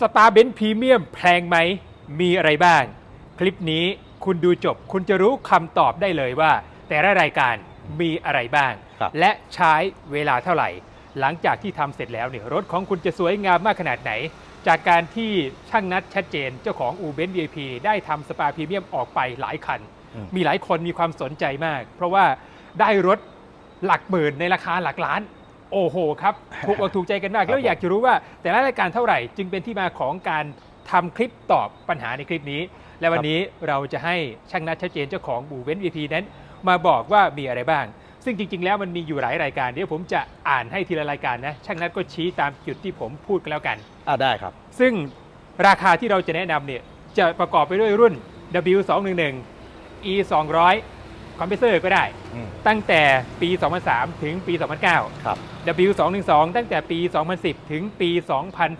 สปาเบนซ์พรีเมียมแพงไหม มีอะไรบ้าง คลิปนี้คุณดูจบ คุณจะรู้คำตอบได้เลยว่า แต่ละรายการมีอะไรบ้าง ครับ และใช้เวลาเท่าไหร่ หลังจากที่ทำเสร็จแล้วเนี่ยรถของคุณจะสวยงามมากขนาดไหน จากการที่ช่างนัดชัดเจนเจ้าของอูเบน VIP ได้ทำสปาพรีเมียมออกไปหลายคัน อืม มีหลายคนมีความสนใจมาก เพราะว่าได้รถหลักหมื่นในราคาหลักล้าน โอ้โหครับ ถูกอกถูกใจกันมากครับแล้วอยากจะรู้ว่าแต่ละรายการเท่าไหร่ จึงเป็นที่มาของการทำคลิปตอบปัญหาในคลิปนี้ และวันนี้เราจะให้ช่างนัดชัดเจนเจ้าของบูเวน VIP นั้น มาบอกว่ามีอะไรบ้าง ซึ่งจริง ๆ แล้วมันมีอยู่หลายรายการ เดี๋ยวผมจะอ่านให้ทีละรายการนะ ช่างนัดก็ชี้ตามจุดที่ผมพูดกันแล้วกันอ่าได้ครับ ซึ่งราคาที่เราจะแนะนำเนี่ยจะประกอบไปด้วยรุ่น W211 E 200 คอมเพรสเซอร์ก็ได้ อืม ตั้งแต่ปี 2003 ถึงปี 2009 ครับ W212 ตั้งแต่ปี 2010 ถึงปี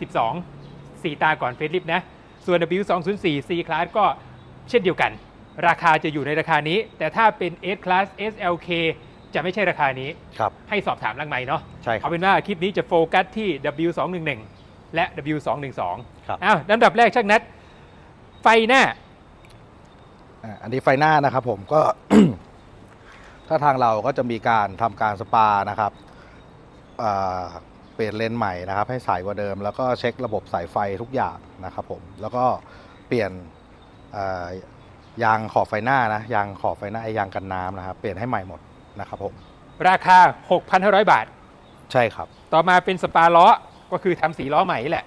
2012 4 ตาก่อนเฟซลิฟนะ ส่วน W204 C Class ก็เช่นเดียวกัน ราคาจะอยู่ในราคานี้ แต่ถ้าเป็น S Class SLK จะไม่ใช่ราคานี้ ครับ ให้สอบถามหลังไม้เนาะ ใช่ครัเอาบ เป็นว่าคลิปนี้จะโฟกัสที่ W211 และ W212 ครับ อ้าวลำดับแรกช่างนัด ไฟหน้า อ่าอันนี้ไฟหน้านะครับผมก็ ถ้าทางเราก็จะมีการทำการสปานะครับอ่าเปลี่ยนเลนส์ใหม่นะครับ ให้ใสกว่าเดิม แล้วก็เช็คระบบสายไฟทุกอย่างนะครับผมแล้วก็เปลี่ยนอ่ายางขอบไฟหน้านะยางขอบไฟหน้าไอ้ยางกันน้ำนะครับเปลี่ยนให้ใหม่หมดนะครับผมราคา 6,500 บาท ใช่ครับ ต่อมาเป็นสปาล้อก็คือทำสีล้อใหม่นี่แหละ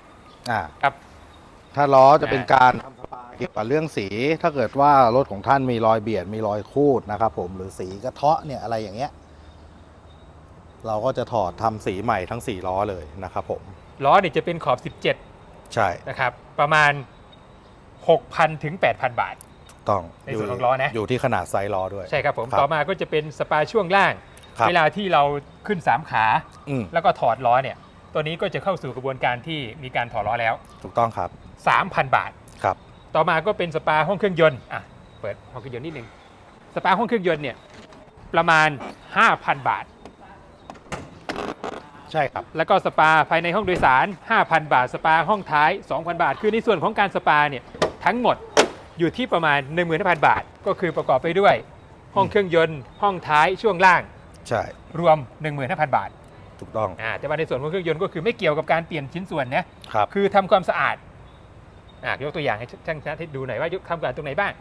อ่าครับ ถ้าล้อจะเป็นการทำสปา เกี่ยวกับเรื่องสีถ้าเกิดว่ารถของท่านมีรอยเบียดมีรอยคูดนะครับผมหรือสีกระเทาะเนี่ยอะไรอย่างเงี้ย เราก็จะถอดทำสีใหม่ทั้ง4ล้อเลยนะครับผมล้อเนี่ยจะเป็นขอบใช่17นะครับ ประมาณ 6,000 ถึง 8,000 บาทต้องในส่วนของล้อนะอยู่ที่ขนาดไซส์ล้อด้วย ใช่ครับผมครับต่อมาก็จะเป็นสปาช่วงล่างครับเวลาที่เราขึ้น 3 ขาอืมแล้วก็ถอดล้อเนี่ย ตัวนี้ก็จะเข้าสู่กระบวนการที่มีการถอดล้อแล้ว ถูกต้องครับ 3,000 บาทครับ ต่อมาก็เป็นสปาห้องเครื่องยนต์อะเปิดห้องเครื่องยนต์นิดนึงสปาห้องเครื่องยนต์เนี่ยประมาณ 5,000 บาท ใช่ครับ แล้วก็สปาภายในห้องโดยสาร 5,000 บาท สปาห้องท้าย 2,000 บาท คือในส่วนของการสปาเนี่ยทั้งหมดอยู่ที่ประมาณ 15,000 บาท ก็คือประกอบไปด้วย ห้องเครื่องยนต์ ห้องท้ายช่วงล่าง ใช่ รวม 15,000 บาท ถูกต้องอ่าแต่ว่าในส่วนของเครื่องยนต์ก็คือไม่เกี่ยวกับการเปลี่ยนชิ้นส่วนนะครับ คือทำความสะอาด อ่ายกตัวอย่างให้ช่างชาติดูหน่อยว่ายกทำความสะอาดตรงไหนบ้าง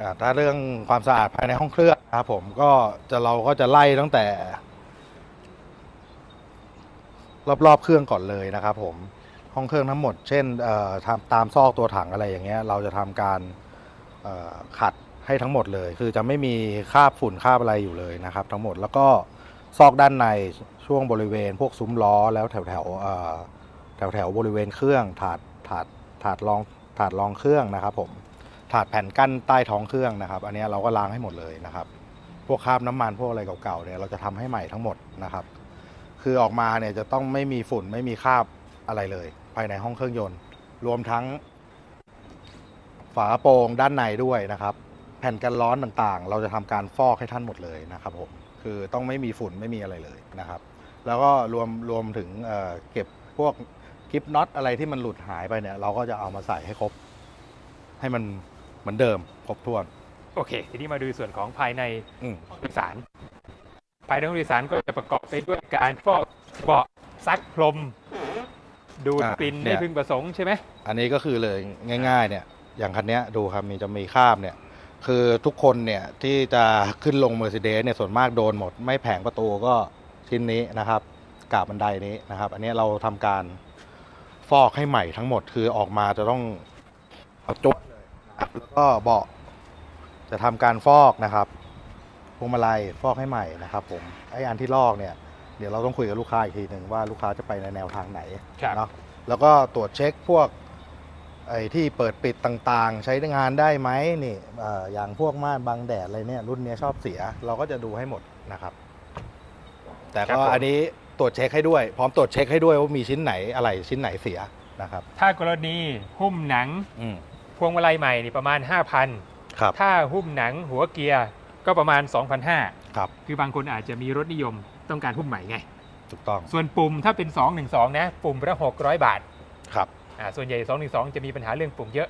อ่าถ้าเรื่องความสะอาดภายในห้องเครื่องนะครับผมก็จะเราก็จะไล่ตั้งแต่ รอบๆเครื่องก่อนเลยนะครับ ผมห้องเครื่องทั้งหมด เช่นทำตามซอกตัวถังอะไรอย่างเงี้ยเราจะทำการขัดให้ทั้งหมดเลย คือจะไม่มีคราบฝุ่นคราบอะไรอยู่เลยนะครับ ทั้งหมดแล้วก็ซอกด้านในช่วงบริเวณ พวกซุ้มล้อแล้วแถวแถวแถวแถวบริเวณเครื่องถาดถาด ถาดรองถาดรองเครื่องนะครับผมถาดแผ่นกั้นใต้ท้องเครื่องนะครับ อันนี้เราก็ล้างให้หมดเลยนะครับ พวกคราบน้ำมันพวกอะไรเก่าๆเนี่ยเราจะทำให้ใหม่ทั้งหมดนะครับ คือออกมาเนี่ยจะต้องไม่มีฝุ่นไม่มีคราบอะไรเลย ภายในห้องเครื่องยนต์ รวมทั้ง ฝาโปรงด้านในด้วยนะครับ แผ่นกันร้อนต่างๆ เราจะทำการฟอกให้ท่านหมดเลยนะครับผมคือต้องไม่มีฝุ่นไม่มีอะไรเลยนะครับ แล้วก็รวมรวมถึงเเก็บพวก กิฟน็อตอะไรที่มันหลุดหายไปเนี่ย เราก็จะเอามาใส่ให้ครบ ให้มันเหมือนเดิมครบถ้วน โอเค ทีนี้มาดูส่วนของภายในอืมห้องโดยสาร ภายในห้องโดยสารก็จะประกอบไปด้วยการฟอกเบาะซักพรม ดูดอะกลิ่นเนี่ไม่ยพึงประสงค์ใช่ไหมอันนี้ก็คือเลยง่าย ๆ เนี่ย อย่างคันเนี้ยดูครับมีจะมีคราบเนี่ย คือทุกคนเนี่ยที่จะขึ้นลง Mercedes เนี่ยส่วนมากโดนหมด ไม่แผงประตูก็ชิ้นนี้นะครับกาบบันไดนี้นะครับ อันนี้เราทำการ ฟอกให้ใหม่ทั้งหมดคือออกมาจะต้องเอาจดเลยนะครับแล้วก็เบาะจะทำการฟอกนะครับพวงมาลัยฟอกให้ใหม่นะครับ ผมไออันที่ลอกเนี่ยเดี๋ยวเราต้องคุยกับลูกค้าอีกทีหนึ่งว่าลูกค้าจะไปในแนวทางไหนครับเนาะแล้วก็ตรวจเช็คพวกไอ้ที่เปิดปิดต่างๆ ใช้งานได้ไหมนี่เอ่ออย่างพวกม่านบังแดดอะไรเนี่ยรุ่นเนี้ยชอบเสีย เราก็จะดูให้หมดนะครับ แต่ครับก็ผมอันนี้ ตรวจเช็คให้ด้วย พร้อมตรวจเช็คให้ด้วยว่ามีชิ้นไหนอะไรชิ้นไหนเสียนะครับถ้ากรณีหุ้มหนังอืม พวงมาลัยใหม่นี่ประมาณ5,000ครับถ้าหุ้มหนังหัวเกียร์ก็ประมาณ 2,500 ครับคือบางคนอาจจะมีรถนิยมต้องการหุ้มใหม่ไง ถูกต้องส่วนปุ่มถ้าเป็น 212 นะ ปุ่มละ600 บาทครับ อ่าส่วนใหญ่ 212 จะมีปัญหาเรื่องปุ่มเยอะ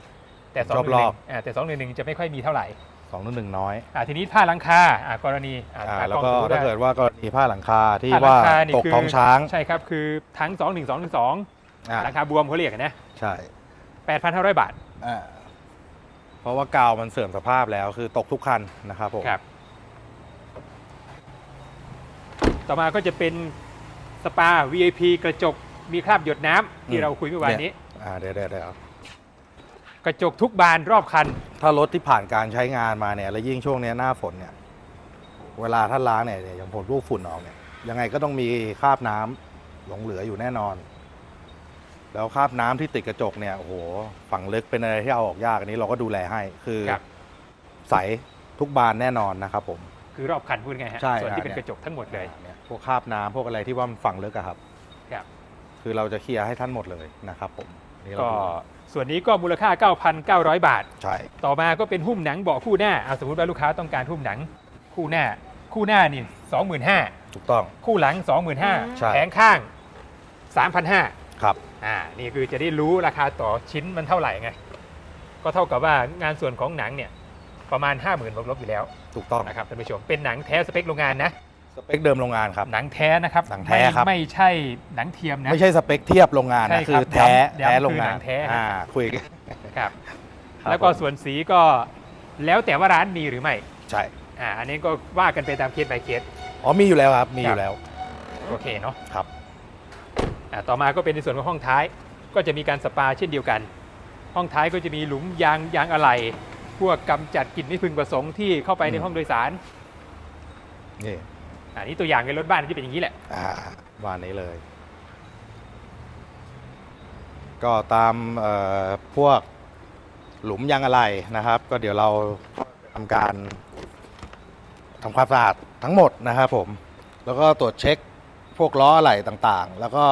แต่รอบ211อ่าแต่211 จะไม่ค่อยมีเท่าไหร่ สองหนึ่งน้อยอ่าทีนี้ผ้าหลังคาอ่ากรณีอ่าอ่าตาแล้วล้องก็ดูได้ถ้าเกิดว่ากรณีผ้าหลังคาที่ผ้าหลัว่างคานี่ตกคือท้องช้างใช่ครับคือทั้ง2 1 2 1 2อ่าราคาบวมเขาเรียกกันนะใช่8,500บาทอ่าเพราะว่ากาวมันเสื่อมสภาพแล้วคือตกทุกคันนะครับผมครับต่อมาก็จะเป็นสปา VIP กระจกมีคราบหยดน้ำที่เราคุยเมื่อวานนี้ อ่าเดี๋ยวเดี๋ยวเดี๋ยว กระจกทุกบานรอบคัน ถ้ารถที่ผ่านการใช้งานมาเนี่ยแล้วยิ่งช่วงเนี้ยหน้าฝนเนี่ยเวลาท่านล้างเนี่ยเนี่ยอย่างผลลูกฝุ่นออกเนี่ยยังไงก็ต้องมีคราบน้ำหลงเหลืออยู่แน่นอน แล้วคราบน้ำที่ติดกระจกเนี่ยโอ้โหฝังลึกเป็นอะไรที่เอาออกยากอันนี้เราก็ดูแลให้คือครับ ใสทุกบานแน่นอนนะครับผม คือรอบคันพูดไงฮะใช่ส่วนที่เป็นอ่ากระจกทั้งหมดเลย เนี่ยพวกคราบน้ำพวกอะไรที่ว่ามันฝังลึกอะครับครับ คือเราจะเคลียร์ให้ท่านหมดเลยนะครับผมนี่เราก็ดู ส่วนนี้ก็มูลค่า 9,900 บาท ใช่ ต่อมาก็เป็นหุ้มหนังเบาะคู่หน้าเอาสมมติว่าลูกค้าต้องการหุ้มหนังคู่หน้า คู่หน้านี่25,000 ถูกต้อง คู่หลัง ใช่ 25,000แผงข้าง 3,500ครับ อ่านี่คือจะได้รู้ราคาต่อชิ้นมันเท่าไหร่ไง ก็เท่ากับว่างานส่วนของหนังเนี่ยประมาณ 50,000บวกลบอยู่แล้วถูกต้อง นะครับท่านผู้ชมเป็นหนังแท้สเปคโรงงานนะ สเปคเดิมโรงงานครับ หนังแท้นะครับหนังแท้ไม่ครับไม่ใช่หนังเทียมนะ ไม่ใช่สเปคเทียบโรงงานใช่นะคคืรับอแท้ย้ำแท้ย้ำโรงงาคือหนันงแท้ อ่าคุยกัน ครับ ครับแล้วก็ผม ส่วนสีก็แล้วแต่ว่าร้านมีหรือไม่ใช่อ่าอันนี้ก็ว่ากันไปตามเคส by เคส อ๋อมีอยู่แล้วครับมีอครัยู่บแล้ว โอเคเนาะครับ อ่าต่อมาก็เป็นในส่วนของห้องท้าย ก็จะมีการสปาเช่นเดียวกัน ห้องท้ายก็จะมีหลุมยางยางอะไหล่พวกกำจัดกลิ่นไม่พึงประสงค์ที่เข้าไปในอืม ห้องโดยสาร นี่ อันนี้ตัวอย่างในรถบ้านที่เป็นอย่างนี้แหละ อ่าบ้านนี้เลย ก็ตามเอ่อพวกหลุมยางอะไหล่นะครับ ก็เดี๋ยวเราทำการทำความสะอาดทั้งหมดนะครับผม แล้วก็ตรวจเช็คพวกล้ออะไหล่ต่างๆ แล้วก็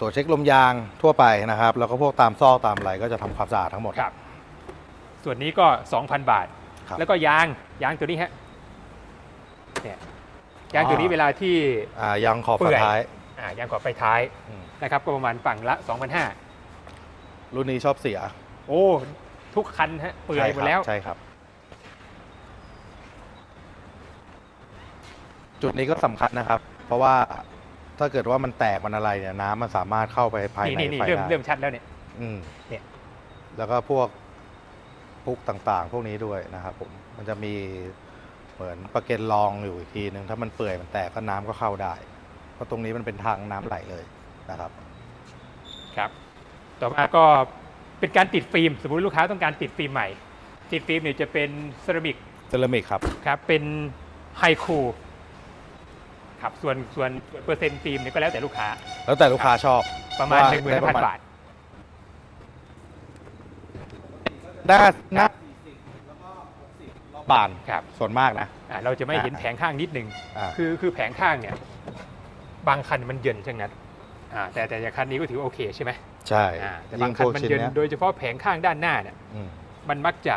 ตรวจเช็คลมยางทั่วไปนะครับ แล้วก็พวกตามซอกตามอะไรก็จะทำความสะอาดทั้งหมด ครับ ส่วนนี้ก็ 2,000 บาท ครับ แล้วก็ยางยางตัวนี้ฮะ เนี่ยยางตัวนี้เวลาที่อ่ายางขอบเปื่ฝาอยท้ายอ่ายางขอบไฟท้ายอืมนะครับก็ประมาณฝั่งละ2,500รุ่นนี้ชอบเสีย โอ้ ทุกคันฮะเปื่อยหมดแล้วใช่ครับ จุดนี้ก็สำคัญนะครับ เพราะว่าถ้าเกิดว่ามันแตกมันอะไรเนี่ยน้ำมันสามารถเข้าไปภายนี่ในนี่นี่ไฟเริ่มได้เริ่มชัดแล้วเนี่ยอืมเนี่ยแล้วก็พวกพุกต่างๆ พวกนี้ด้วยนะครับผมมันจะมี เหมือนประเก็นรองอยู่อีกทีหนึ่งถ้ามันเปื่อยมันแตกก็น้ำก็เข้าได้ เพราะตรงนี้มันเป็นทางน้ำไหลเลยนะครับ ครับ ต่อมาก็เป็นการติดฟิล์ม สมมุติลูกค้าต้องการติดฟิล์มใหม่ ติดฟิล์มเนี่ยจะเป็นเซรามิกเซรามิกครับครับ เป็นไฮคูครับส่วนส่วนส่วนเปอร์เซ็นต์ฟิล์มเนี่ยก็แล้วแต่ลูกค้า แล้วแต่ลูกค้าชอบประมาณว่าหนึ่งหมื่นได้ประพันมาณบาทหน้าหน้า บานครับส่วนมากนะ อ่าเราจะไม่เห็นอ่าแผงข้างนิดนึง อ่า คือคือแผงข้างเนี่ยบางคันมันเยินช่างนั้นอ่าแต่แต่อย่างคันนี้ก็ถือว่าโอเคใช่ไหมใช่อ่าแต่ยิ่บางงคัพนวกมันชิ้นเยินเนี้ยโดยเฉพาะแผงข้างด้านหน้าเนี่ยอืมมันมักจะ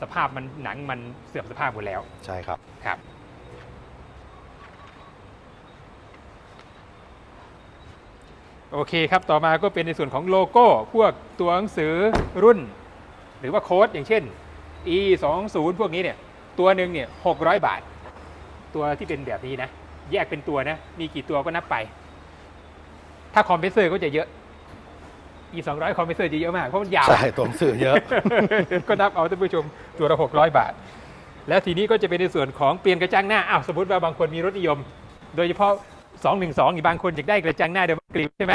สภาพมันหนังมันเสื่อมสภาพหมดแล้วใช่ครับ ครับ โอเคครับต่อมาก็เป็นในส่วนของโลโก้ พวกตัวหนังสือรุ่น หรือว่าโค้ดอย่างเช่น e 2 0พวกนี้เนี่ย ตัวหนึ่งเนี่ย600บาท ตัวที่เป็นแบบนี้นะ แยกเป็นตัวนะ มีกี่ตัวก็นับไป ถ้าคอมเพรสเซอร์ก็จะเยอะ e 2 0 0คอมเพรสเซอร์จะเยอะมาก เพราะมันยาว ใช่ตัวหนังสือเยอะ ก็นับเอาท่านผู้ชมตัวละ600บาท แล้วทีนี้ก็จะเป็นในส่วนของเปลี่ยนกระจังหน้าอ้าวสมมติว่าบางคนมีรถนิยม โดยเฉพาะ212อีกบางคนอยากได้กระจังหน้าเดบันกริปใช่ไหม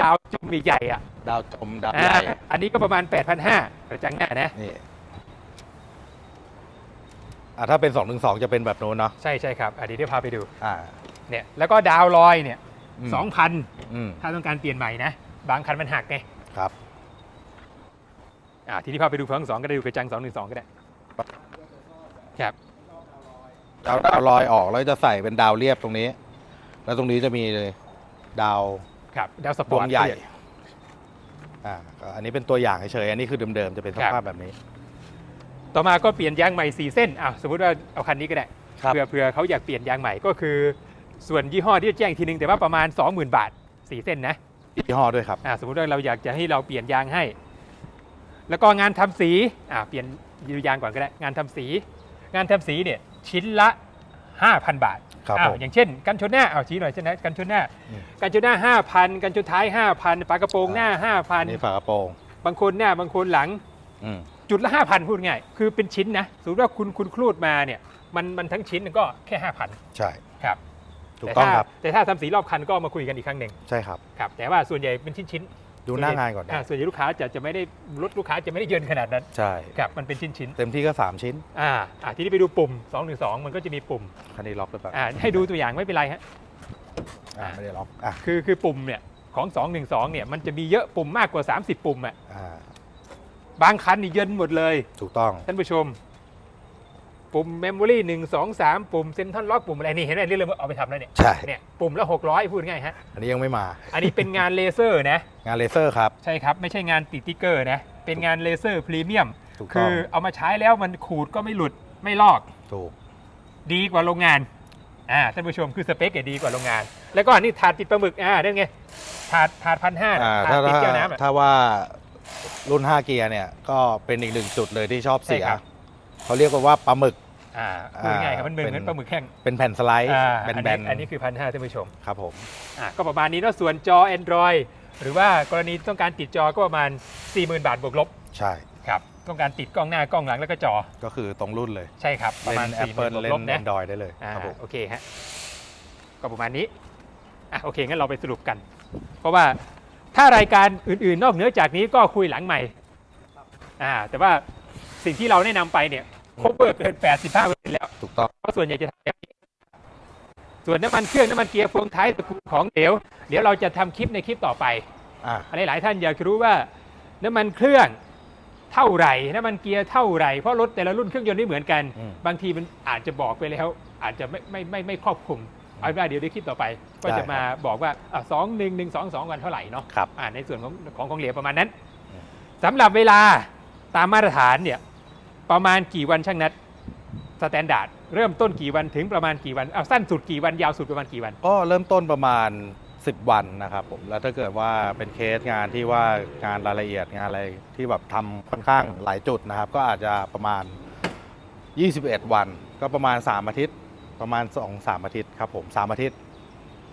ดาวจุ่มใหญ่ๆอะดาวจมดาวอ่าใหญ่อันนี้ก็ประมาณ 8,500กระจังหน้านะ นี่อ่าถ้าเป็น2อถึงสจะเป็นแบบโน้นเนาะใช่ใช่ครับอันนี้เดี๋ยวพาไปดูอ่า เนี่ยแล้วก็ดาวลอยเนี่ยอืม2,000อืม ถ้าต้องการเปลี่ยนใหม่นะ บางคันมันหักไงครับ อ่าทีนี้พาไปดูฝั่งสองก็ได้ดูกระจัง212ก็ได้ครับดาวดาวลอยออกแล้วจะใส่เป็นดาวเรียบตรงนี้ แล้วตรงนี้จะมีเลย ดาว ครับดาวสปดอวร์งต ใหญ่อ่าก็อันนี้เป็นตัวอย่างเฉยๆอันนี้คือเดิมๆจะเป็นสครับภาพแบบนี้ ต่อมาก็เปลี่ยนยางใหม่4เส้นอ้าวสมมติว่าเอาคันนี้ก็ได้ครับ เผื่อเผื่อเขาอยากเปลี่ยนยางใหม่ก็คือ ส่วนยี่ห้อที่จะแจ้งอีกทีนึงแต่ว่าประมาณ 20,000 บาท 4 เส้นนะยี่ห้อด้วยครับ อ่าสมมติว่าเราอยากจะให้เราเปลี่ยนยางให้ แล้วก็งานทำสีอ่าเปลี่ยนยางก่อนก็ได้ งานทำสี งานทำสีเนี่ยชิ้นละ 5,000 บาท ครับอ้าวผมอย่างเช่น กันชนหน้าเอาชี้หน่อยใช่ไหมกันชนหน้า อืม กันชนหน้า5,000 กันชนท้าย 5,000ปากระโปรงหน้า นี่ฝากระโปรง5,000บางคนหน้าบางคนหลัง อืม จุดละ 5,000 พูดง่าย คือเป็นชิ้นนะสมมติว่าคุณคุณครูดมาเนี่ยมันมันทั้งชิ้นก็แค่ 5,000 ใช่ ครับถูกต้องครับ แต่ถ้าแต่ถ้าทำสีรอบคันก็มาคุยกันอีกครั้งหนึ่งใช่ครับ ครับแต่ว่าส่วนใหญ่เป็นชิ้นๆ ดูหน้างานก่อนนะอ่าส่วนใหญ่ลูกค้าจะจะไม่ได้รถลูกค้าจะไม่ได้เยินขนาดนั้นใช่ครับมันเป็นชิ้นชิ้นเต็มที่ก็ 3 ชิ้นๆอ่าอ่าทีนี้ไปดูปุ่ม2 1 2มันก็จะมีปุ่มคันนี้ล็อกหรือเปล่าอ่าให้ดูตัวอย่างไม่เป็นไรฮะอ่าไม่ได้ล็อกอะคือคือปุ่มเนี่ยของ2 1 2เนี่ยมันจะมีเยอะปุ่มมากกว่า 30 ปุ่มอะอ่าบางคันนี่เยินหมดเลย ถูกต้องท่านผู้ชม ปุ่มเมมโมรี่หนึ่งสองสามปุ่มเซนทรัลล็อกปุ่มอะไรนี่เห็นไหมนี่เริ่มเอาไปทำแล้วเนี่ยใช่ เนี่ยปุ่มละ600พูดง่ายฮะ อันนี้ยังไม่มา อันนี้เป็นงานเลเซอร์นะ งานเลเซอร์ครับ ใช่ครับ ไม่ใช่งานติดติ๊กเกอร์นะ เป็นงานเลเซอร์พรีเมียมถูกคืต้องอเอามาใช้แล้วมันขูดก็ไม่หลุดไม่ลอก ถูก ดีกว่าโรงงาน อ่าท่านผู้ชมคือสเปคเนี่ยดีกว่าโรงงาน แล้วก็อันนี่ถาดติดปลาหมึก อ่านั่นไง ถาดถาดพันห้าอ่าถาถ้าดติดถ้าแก้วน้ำอะถ้าว่ารุ่น 5 เกียร์เนี่ยก็เป็นอีกหนึ่งจุดเลยที่ชอบเสียใช่ครับเขาเรียกว่าปลาหมึก อ่าพูดง่ายๆครับมันเหมือนเป็นเหมือนปลาหมึกแห้งเป็นแผ่นสไลด์อ่าแบอันนนี้อันนี้คือพันห้าท่านผู้ชมๆครับผม อ่าก็ประมาณนี้แล้วส่วนจอ Android หรือว่ากรณีต้องการติดจอก็ประมาณ 40,000 บาทบวกลบใช่ ครับต้องการติดกล้องหน้ากล้องหลังแล้วก็จอก็คือตรงรุ่นเลย ใช่ครับประเล่มาณน 40,000 Apple บวกเล่ลนบนะ Android ได้เลยอ่าครับผม โอเคฮะก็ประมาณนี้อะโอเคงั้นเราไปสรุปกัน เพราะว่าถ้ารายการอื่นๆ นอกเหนือจากนี้ก็คุยหลังใหม่อ่าแต่ว่าสิ่งที่เราแนะนำไปเนี่ย ครบเกิน 85%แล้ว ถูกต้อง เพราะส่วนใหญ่จะทำแบบนี้ส่วนน้ำมันเครื่องน้ำมันเกียร์พวงท้ายตระกูลของเหลวเดี๋ยวเราจะทำคลิปในคลิปต่อไปอ่า หลายๆท่านอยากจะรู้ว่า น้ำมันเครื่องเท่าไหร่ น้ำมันเกียร์เท่าไหร่ เพราะรถแต่ละรุ่นเครื่องยนต์ไม่เหมือนกัน อืม บางทีมันอาจจะบอกไปแล้ว อาจจะไม่ไม่ไม่ไม่ครอบคลุมเอาเป็นว่าเดี๋ยวในคลิปต่อไป ก็ได้จะมาบอกว่าสองหนึ่งหนึ่งสองสองกันเท่าไหร่เนาะ ครับ อ่าในส่วนของของของเหลวประมาณนั้นอืม สำหรับเวลาตามมาตรฐานเนี่ย ประมาณกี่วันช่างนัดสแตนดาร์ดเริ่มต้นกี่วันถึงประมาณกี่วันเอาสั้นสุดกี่วันยาวสุดประมาณกี่วัน ก็เริ่มต้นประมาณ 10 วันนะครับผมแล้วถ้าเกิดว่าเป็นเคสงานที่ว่างานรายละเอียดงานอะไรที่แบบทำค่อนข้างหลายจุดนะครับ ก็อาจจะประมาณ 21 วัน ก็ประมาณ 3 อาทิตย์ประมาณ 2-3 อาทิตย์ครับผม 3 อาทิตย์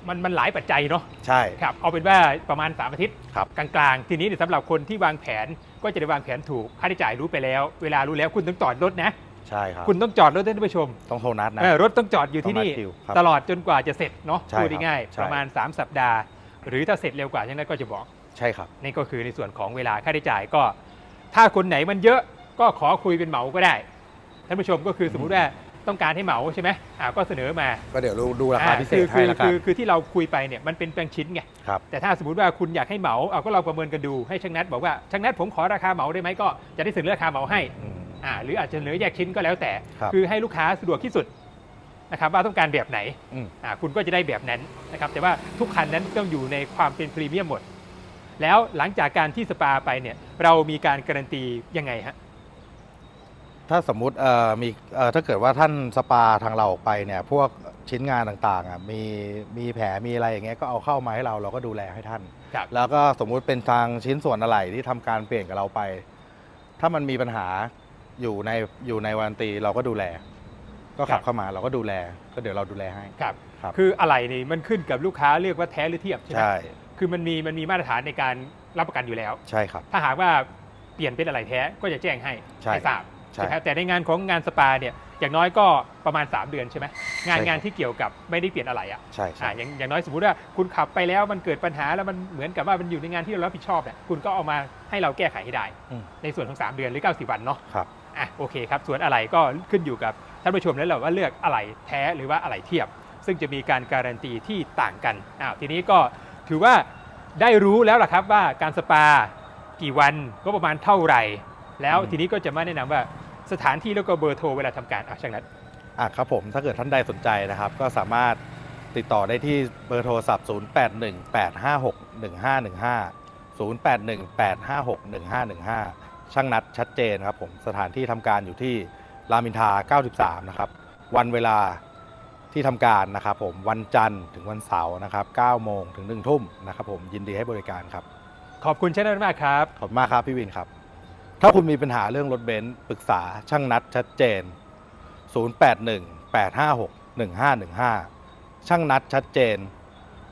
มันมันหลายปัจจัยเนาะใช่ครับเอาเป็นว่าประมาณ 3 อาทิตย์ครับกลางๆ ทีนี้เนี่ยสำหรับคนที่วางแผน ก็จะได้วางแผนถูกค่าใช้จ่ายรู้ไปแล้ว เวลารู้แล้วคุณต้องจอดรถนะ ใช่ครับ คุณต้องจอดรถท่านผู้ชมต้องโทรนัดนะ เออรถต้องจอดอยู่ที่นี่ ต้องนัดคิวครับตลอดจนกว่าจะเสร็จเนาะใช่พูดครับง่ายใช่ๆประมาณ 3 สัปดาห์ หรือถ้าเสร็จเร็วกว่าอย่างนั้นก็จะบอก ใช่ครับ นี่ก็คือในส่วนของเวลาค่าใช้จ่ายก็ ถ้าคนไหนมันเยอะก็ขอคุยเป็นเหมาก็ได้ท่านผู้ชมก็คือสมมุติว่า ต้องการให้เหมาใช่ไหมอ่าก็เสนอมาก็เดี๋ยวดูดูราคาอ่พิเศคืษอให้คือแล้วกัคืนอคือที่เราคุยไปเนี่ยมันเป็นแปลงชิ้นไงครับแต่ถ้าสมมติว่าคุณอยากให้เหมาเอาก็เราประเมินกันดูให้ช่างนัดบอกว่าช่างนัดผมขอราคาเหมาได้ไหมก็จะได้เสนอราคาเหมาให้อืมอ่าหรืออาจจะเสนอแยกชิ้นก็แล้วแต่ครับคือให้ลูกค้าสะดวกที่สุดนะครับว่าต้องการแบบไหนอืมอ่าคุณก็จะได้แบบนั้นนะครับแต่ว่าทุกคันนั้นต้องอยู่ในความเป็นพรีเมียมหมดแล้วหลังจากการที่สปาไปเนี่ยเรามีการการันตียังไงฮะ ถ้าสมมุติเอ่อมีเอ่อถ้าเกิดว่าท่านสปาทางเราออกไปเนี่ยพวกชิ้นงานต่างๆอะมีมีแผลมีอะไรอย่างเงี้ยก็เอาเข้ามาให้เราเราก็ดูแลให้ท่านครับแล้วก็สมมุติเป็นทางชิ้นส่วนอะไรที่ทำการเปลี่ยนกับเราไป ถ้ามันมีปัญหาอยู่ในอยู่ในวารันตีเราก็ดูแล ก็ขับเข้ามาเราก็ดูแล ก็เดี๋ยวเราดูแลให้ครับครับคืออะไรนี่มันขึ้นกับลูกค้าเลือกว่าแท้หรือเทียบใช่ไหมใช่คือมันมีมันมีมาตรฐานในการรับประกันอยู่แล้ว ใช่ครับ ถ้าหากว่าเปลี่ยนเป็นอะไรแท้ก็จะแจ้งให้ใช่ให้ทราบ ใช่ไหมครับแต่ในงานของงานสปาเนี่ยอย่างน้อยก็ประมาณ 3 เดือนใช่ไหมงานใช่ครับ งานที่เกี่ยวกับไม่ได้เปลี่ยนอะไรอะใช่ใช่อ่าอย่างอย่างน้อยสมมติว่าคุณขับไปแล้วมันเกิดปัญหาแล้วมันเหมือนกับว่ามันอยู่ในงานที่เรารับผิดชอบเนี่ยคุณก็เอามาให้เราแก้ไขให้ได้ อืม ในส่วนของ 3 เดือนหรือ 90 วันเนาะครับ อะโอเคครับ ส่วนอะไรก็ขึ้นอยู่กับท่านผู้ชมแล้วแหละว่าเลือกอะไรแท้หรือว่าอะไรเทียบ ซึ่งจะมีการการันตีที่ต่างกันอ้าวทีนี้ก็ถือว่าได้รู้แล้วล่ะครับว่าการสปากี่วันก็ประมาณเท่าไหร่ แล้วอืม ทีนี้ก็จะมาแนะนำว่า สถานที่แล้วก็เบอร์โทรเวลาทำการอะช่างนัดอะครับผมถ้าเกิดท่านใดสนใจนะครับ ก็สามารถติดต่อได้ที่เบอร์โทรศัพท์ 0818561515 0818561515 ช่างนัดชัดเจนครับผมสถานที่ทำการอยู่ที่รามอินทรา93 นะครับ วันเวลาที่ทำการนะครับผมวันจันทร์ถึงวันเสาร์นะครับ9โมงถึง 1 ทุ่มนะครับผมยินดีให้บริการครับ ขอบคุณเช่นนั้นมากครับ ขอบคุณมากครับพี่วินครับ ถ้าคุณมีปัญหาเรื่องรถเบนซ์ปรึกษาช่างนัดชัดเจน 0818561515 ช่างนัดชัดเจน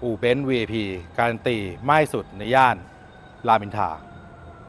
อู่เบนซ์ VIP การันตีไม่สุดในย่านรามอินทรา